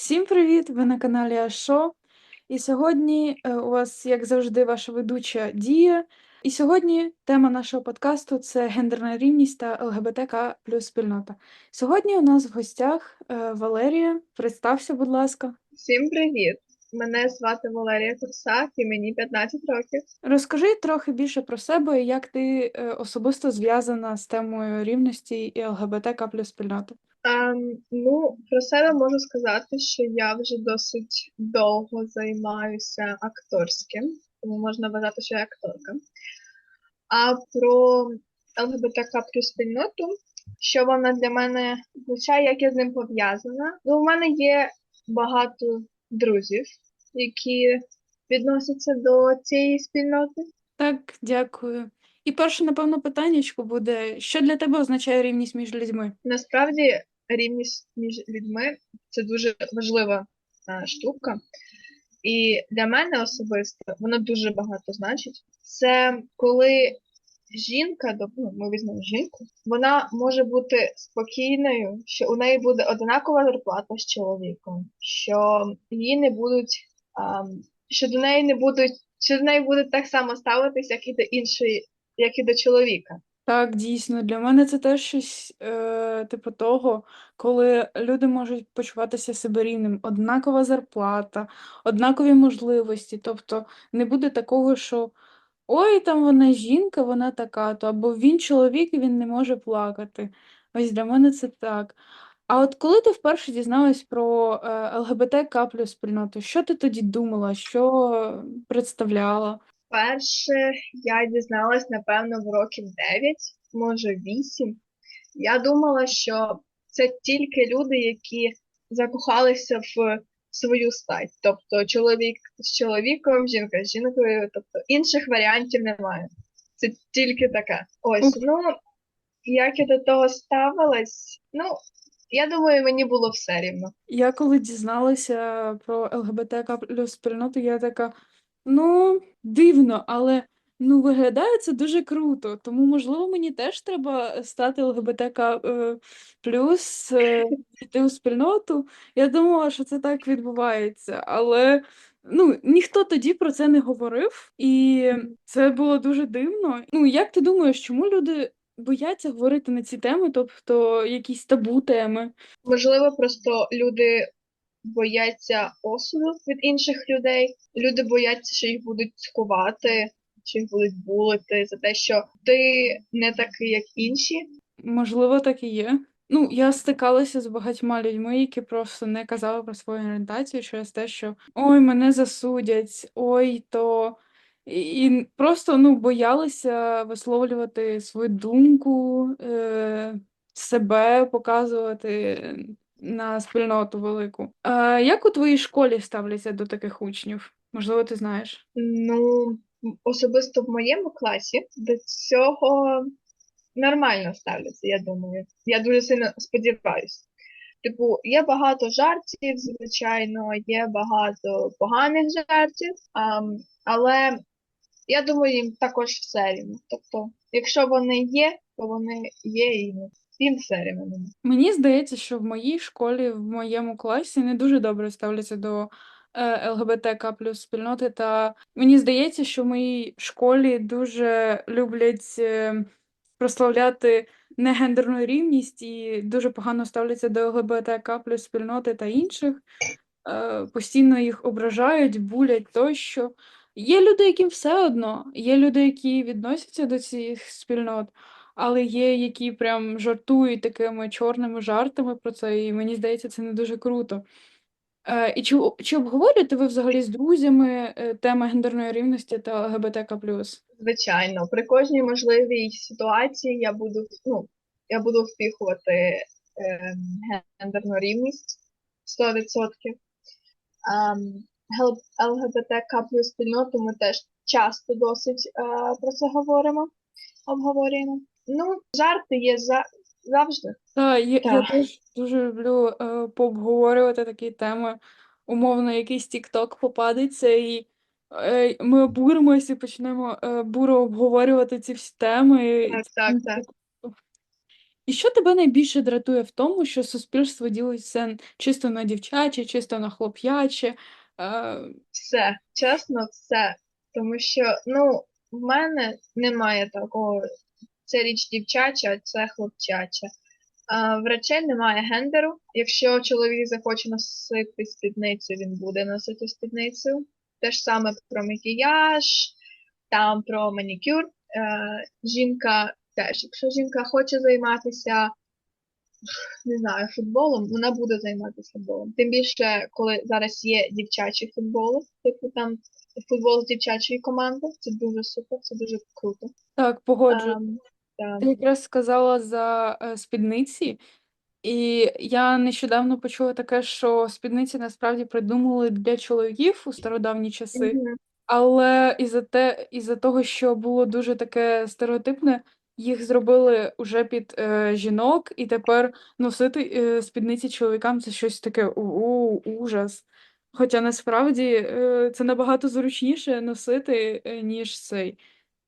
Всім привіт! Ви на каналі Ашо. І сьогодні е, у вас, як завжди, ваша ведуча Дія. І сьогодні тема нашого подкасту це гендерна рівність та ЛГБТК плюс спільнота. Сьогодні у нас в гостях е, Валерія. Представся, будь ласка. Всім привіт! Мене звати Валерія Курсак і мені 15 років. Розкажи трохи більше про себе, і як ти е, особисто зв'язана з темою рівності і ЛГБТК плюс спільноти. Ем, ну, про себе можу сказати, що я вже досить довго займаюся акторським, тому можна вважати, що я акторка. А про ЛГБТК плюс спільноту, що вона для мене означає, як я з ним пов'язана. Ну, у мене є багато друзів, які відносяться до цієї спільноти. Так, дякую. І перше, напевно, питаннячко буде: що для тебе означає рівність між людьми? Насправді рівність між людьми це дуже важлива е, штука. І для мене особисто вона дуже багато значить. Це коли жінка, ну, ми візьмемо жінку, вона може бути спокійною, що у неї буде однакова зарплата з чоловіком, що її не будуть, ам, що до неї не будуть, що до неї будуть так само ставитись, як і до іншої, як і до чоловіка. Так, дійсно, для мене це теж щось е, типу того, коли люди можуть почуватися себе рівним. Однакова зарплата, однакові можливості. Тобто не буде такого, що ой, там вона жінка, вона така, то або він чоловік і він не може плакати. Ось для мене це так. А от коли ти вперше дізналась про е, ЛГБТК плюс спільноту, що ти тоді думала, що представляла? Перше я дізналась, напевно, в років 9, може 8. Я думала, що це тільки люди, які закохалися в свою стать. Тобто чоловік з чоловіком, жінка з жінкою, тобто інших варіантів немає. Це тільки таке. Ось, ну, як я до того ставилась, ну, я думаю, мені було все рівно. Я коли дізналася про ЛГБТК плюс спільноту, я така, ну, дивно, але ну, виглядає це дуже круто. Тому, можливо, мені теж треба стати ЛГБТК е, плюс, е, йти у спільноту. Я думала, що це так відбувається, але ну, ніхто тоді про це не говорив, і це було дуже дивно. Ну, як ти думаєш, чому люди бояться говорити на ці теми, тобто якісь табу теми? Можливо, просто люди бояться осуду від інших людей. Люди бояться, що їх будуть цькувати, що їх будуть булити за те, що ти не такий, як інші. Можливо, так і є. Ну, я стикалася з багатьма людьми, які просто не казали про свою орієнтацію через те, що ой, мене засудять, ой, то. І просто ну, боялися висловлювати свою думку, е, себе показувати на спільноту велику. Е, як у твоїй школі ставляться до таких учнів? Можливо, ти знаєш? Ну, особисто в моєму класі до цього нормально ставляться, я думаю. Я дуже сильно сподіваюся. Типу, є багато жартів, звичайно, є багато поганих жартів, ам, але я думаю, їм також все рівно. Тобто, якщо вони є, то вони є і їм все. Мені здається, що в моїй школі, в моєму класі не дуже добре ставляться до е, ЛГБТК плюс спільноти. Та мені здається, що в моїй школі дуже люблять е, прославляти негендерну рівність і дуже погано ставляться до ЛГБТК плюс спільноти та інших. Е, постійно їх ображають, булять тощо. Є люди, яким все одно, є люди, які відносяться до цих спільнот, але є, які прям жартують такими чорними жартами про це, і мені здається, це не дуже круто. Е, і чи, чи обговорюєте ви взагалі з друзями е, теми гендерної рівності та ЛГБТК+. Звичайно, при кожній можливій ситуації я буду, ну, я буду впіхувати е, гендерну рівність 100%. Ем, ЛГБТК плюс спільноту ми теж часто досить е, про це говоримо, обговорюємо. Ну, жарти є за, завжди. Та, я, я Так. теж дуже люблю е, пообговорювати такі теми. Умовно, якийсь TikTok попадеться, і е, ми обуримося і почнемо е, буро обговорювати ці всі теми. і Так, це так, так. І що тебе найбільше дратує в тому, що суспільство ділиться чисто на дівчаче, чисто на хлоп'яче? Е, Все, чесно, все. Тому що, ну, в мене немає такого. Це річ дівчача, це хлопчача. В речей немає гендеру. Якщо чоловік захоче носити спідницю, він буде носити спідницю. Те ж саме про макіяж, там про манікюр. Е, жінка теж, якщо жінка хоче займатися, не знаю, футболом, вона буде займатися футболом. Тим більше, коли зараз є дівчачі футболи, типу там футбол з дівчачої команди, це дуже супер, це дуже круто. так, погоджую. Ти якраз сказала за е, спідниці, і я нещодавно почула таке, що спідниці насправді придумали для чоловіків у стародавні часи. мгм. Але із-за те, із-за того, що було дуже таке стереотипне, їх зробили уже під е, жінок, і тепер носити е, спідниці чоловікам це щось таке у ужас. Хоча насправді е, це набагато зручніше носити, е, ніж цей,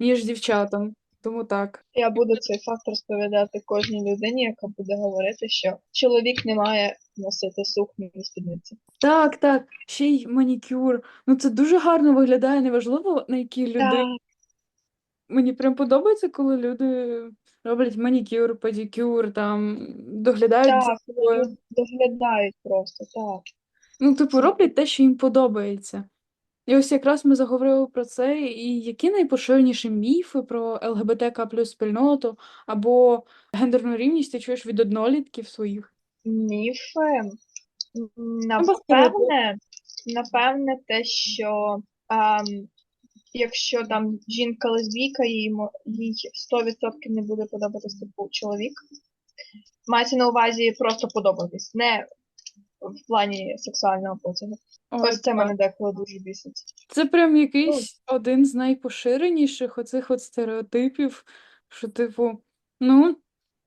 ніж дівчатам. Тому так. Я буду цей факт розповідати кожній людині, яка буде говорити, що чоловік не має носити сукню і спідниці. Так, так, ще й манікюр. Ну це дуже гарно виглядає, неважливо, на якій людині. Так, Мені прям подобається, коли люди роблять манікюр, педикюр, там доглядають за так, собою. доглядають просто, так. Ну, типу, роблять те, що їм подобається. І ось якраз ми заговорили про це, і які найпоширеніші міфи про ЛГБТК плюс спільноту або гендерну рівність ти чуєш від однолітків своїх? Міфи. Напевне, напевне, те, що ем, якщо там жінка лесбійка, їй, їй 100% не буде подобатись типу чоловік. Мається на увазі просто подобатись, не в плані сексуального потягу. Ось це мене деколи дуже бісить. Це прям якийсь один з найпоширеніших оцих от стереотипів, що, типу, ну,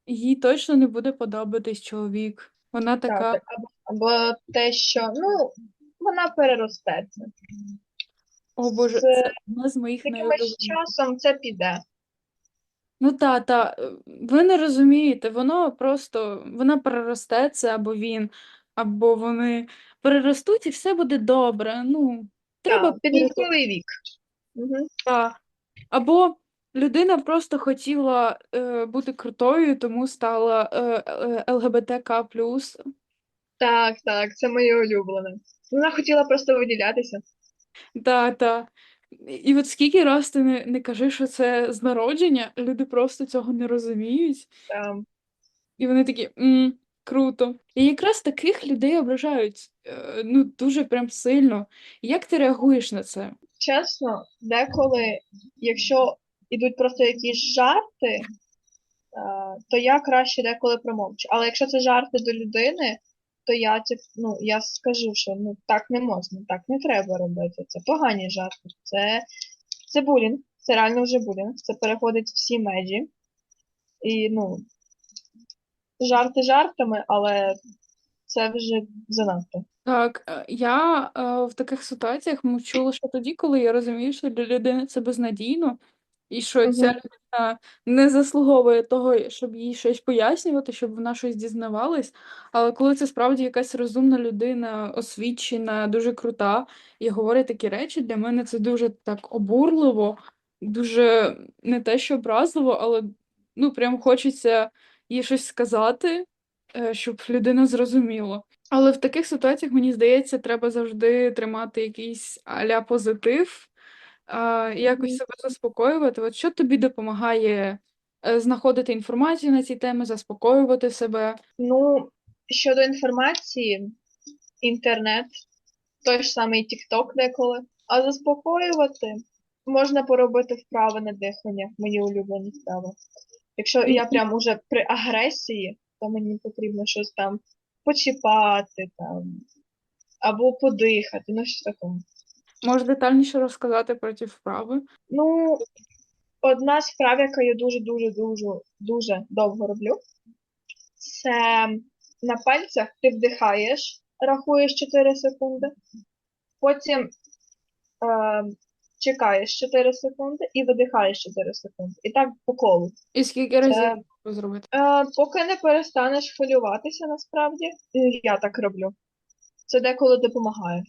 їй точно не буде подобатись чоловік. Вона Так, така. так. Або, або те, що ну, вона переросте це. О Боже, це одна з моїх якимось часом це піде. Ну та, та, ви не розумієте, воно просто, вона переросте це або він, або вони переростуть і все буде добре. Ну, треба Так, підлітковий вік. Угу. Та. Або людина просто хотіла е, бути крутою, тому стала е, е, ЛГБТК+. Так, так, це моє улюблене. Вона хотіла просто виділятися. Та, та. І от скільки раз ти не, не кажи, що це з народження, люди просто цього не розуміють. Там. І вони такі м, круто. І якраз таких людей ображають е, ну, дуже прям сильно. Як ти реагуєш на це? Чесно, деколи, якщо йдуть просто якісь жарти, е, то я краще деколи промовчу. Але якщо це жарти до людини, то я ну, я скажу, що ну так не можна, так не треба робити. Це погані жарти. Це, це булінг, це реально вже булінг. Це переходить всі межі. І ну, жарти жартами, але це вже занадто. Так, е, я е, в таких ситуаціях мовчу лише тоді, коли я розумію, що для людини це безнадійно, і що ця людина не заслуговує того, щоб їй щось пояснювати, щоб вона щось дізнавалась. Але коли це справді якась розумна людина, освічена, дуже крута, і говорить такі речі, для мене це дуже так обурливо, дуже не те, що образливо, але ну прям хочеться їй щось сказати, е, щоб людина зрозуміла. Але в таких ситуаціях, мені здається, треба завжди тримати якийсь а-ля позитив, якось себе заспокоювати. От що тобі допомагає е, знаходити інформацію на ці теми, заспокоювати себе? Ну, щодо інформації, інтернет, той ж самий TikTok деколи. А заспокоювати можна поробити вправи на дихання, мої улюблені вправи. Якщо я прям уже при агресії, то мені потрібно щось там почіпати там, або подихати, ну що таке. Можеш детальніше розказати про ті вправи? Ну, одна з вправ, яка я дуже-дуже дуже дуже довго роблю, це на пальцях ти вдихаєш, рахуєш 4 секунди, потім е, чекаєш 4 секунди і видихаєш 4 секунди. І так по колу. І скільки разів? Це зробити? Е, поки не перестанеш хвилюватися, насправді, Е, я так роблю. Це деколи допомагає.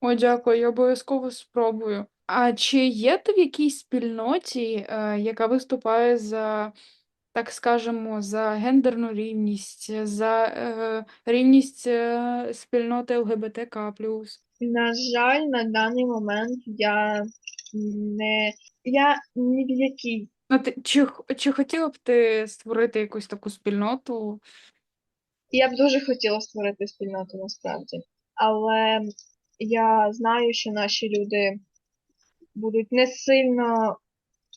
О, дякую, я обов'язково спробую. А чи є ти в якійсь спільноті, е, яка виступає за, так скажемо, за гендерну рівність, за е, рівність е, спільноти ЛГБТК+. На жаль, на даний момент я не я ні в якій. Ну, ти, чи, чи хотіла б ти створити якусь таку спільноту? Я б дуже хотіла створити спільноту насправді, але я знаю, що наші люди будуть не сильно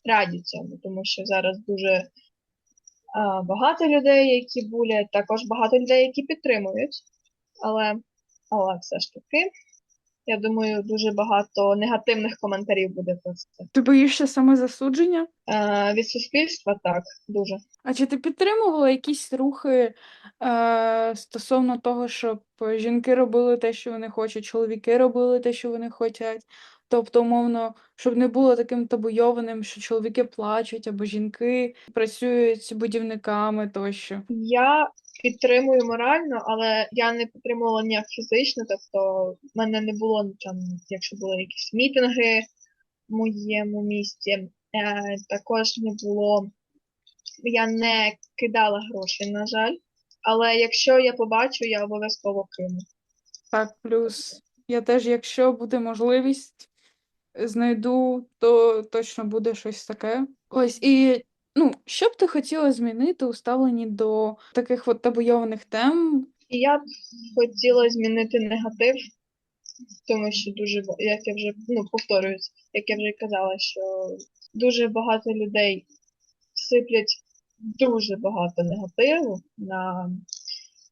раді цьому, тому що зараз дуже а, багато людей, які булять, також багато людей, які підтримують. Але, але все ж таки, я думаю, дуже багато негативних коментарів буде про це. Ти боїшся самозасудження? Е, від суспільства так, дуже. А чи ти підтримувала якісь рухи е, стосовно того, щоб жінки робили те, що вони хочуть, чоловіки робили те, що вони хочуть? Тобто, умовно, щоб не було таким табуйованим, що чоловіки плачуть або жінки працюють будівниками тощо. Я підтримую морально, але я не підтримувала ніяк фізично, тобто в мене не було там, якщо були якісь мітинги в моєму місті, е, також не було, я не кидала гроші, на жаль. Але якщо я побачу, я обов'язково кину. Так, плюс я теж, якщо буде можливість, знайду, то точно буде щось таке. Ось і ну, що б ти хотіла змінити у ставленні до таких от табуйованих тем? Я б хотіла змінити негатив, тому що дуже, як я вже ну, повторююсь, як я вже казала, що дуже багато людей сиплять дуже багато негативу на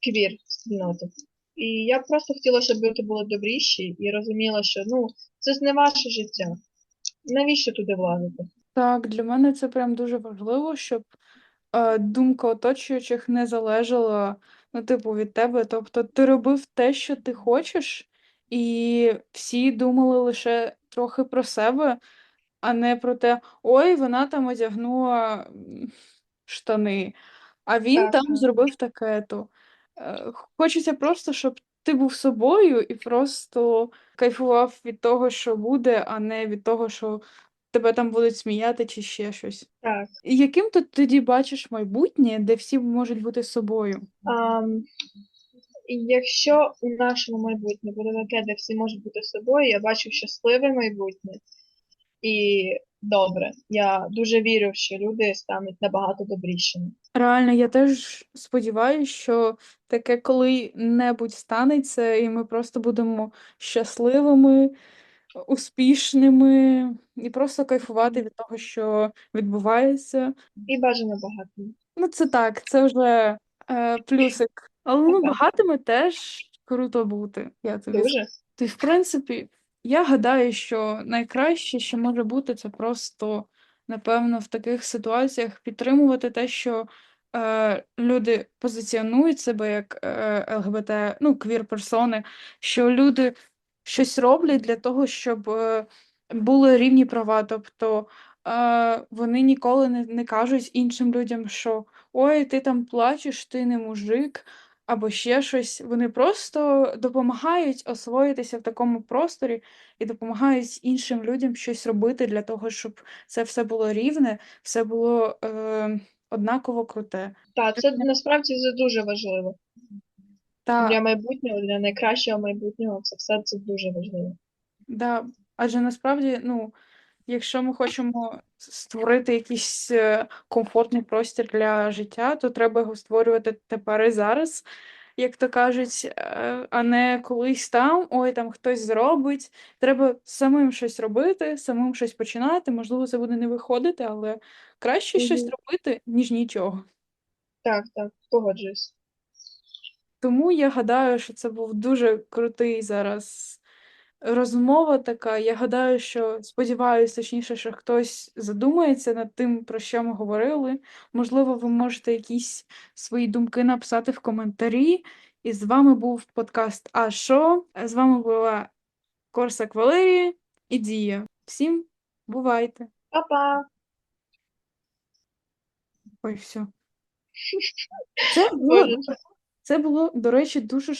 квір спільноту. І я просто хотіла, щоб люди були добріші і розуміли, що ну, це ж не ваше життя. Навіщо туди влазити? Так, для мене це прям дуже важливо, щоб е, думка оточуючих не залежала, ну, типу, від тебе. Тобто ти робив те, що ти хочеш, і всі думали лише трохи про себе, а не про те, ой, вона там одягнула м, штани, а він Так, там зробив таке-то. Е, Хочеться просто, щоб ти був собою і просто кайфував від того, що буде, а не від того, що тебе там будуть сміяти чи ще щось. Так. І яким ти тоді бачиш майбутнє, де всі можуть бути собою? Ам, якщо у нашому майбутнє буде таке, де всі можуть бути собою, я бачу щасливе майбутнє і добре. Я дуже вірю, що люди стануть набагато добрішими. Реально, я теж сподіваюся, що таке коли-небудь станеться, і ми просто будемо щасливими, успішними і просто кайфувати від того, що відбувається. І бажано багато. Ну, це так, це вже е, плюсик. Але ну, багатими теж круто бути, я тобі Дуже. Ти, в принципі, я гадаю, що найкраще, що може бути, це просто, напевно, в таких ситуаціях підтримувати те, що е, люди позиціонують себе як е, ЛГБТ, ну, квір-персони, що люди щось роблять для того, щоб е, були рівні права. Тобто е, вони ніколи не, не кажуть іншим людям, що ой, ти там плачеш, ти не мужик або ще щось. Вони просто допомагають освоїтися в такому просторі і допомагають іншим людям щось робити для того, щоб це все було рівне, все було е, однаково круте. Так, це насправді це дуже важливо. Та, Для майбутнього, для найкращого майбутнього, це все це дуже важливо. да, адже насправді, ну, якщо ми хочемо створити якийсь е, комфортний простір для життя, то треба його створювати тепер і зараз. Як то кажуть, е, а не колись там, ой, там хтось зробить. Треба самим щось робити, самим щось починати. Можливо, це буде не виходити, але краще щось Мгм. робити, ніж нічого. Так, так, погоджуюсь. Тому я гадаю, що це був дуже крутий зараз розмова така. Я гадаю, що сподіваюся, точніше, що хтось задумається над тим, про що ми говорили. Можливо, ви можете якісь свої думки написати в коментарі. І з вами був подкаст А що? З вами була Корсак Валерія і Дія. Всім бувайте! Па-па! Ой, все. Це було, Боже, це було, до речі, дуже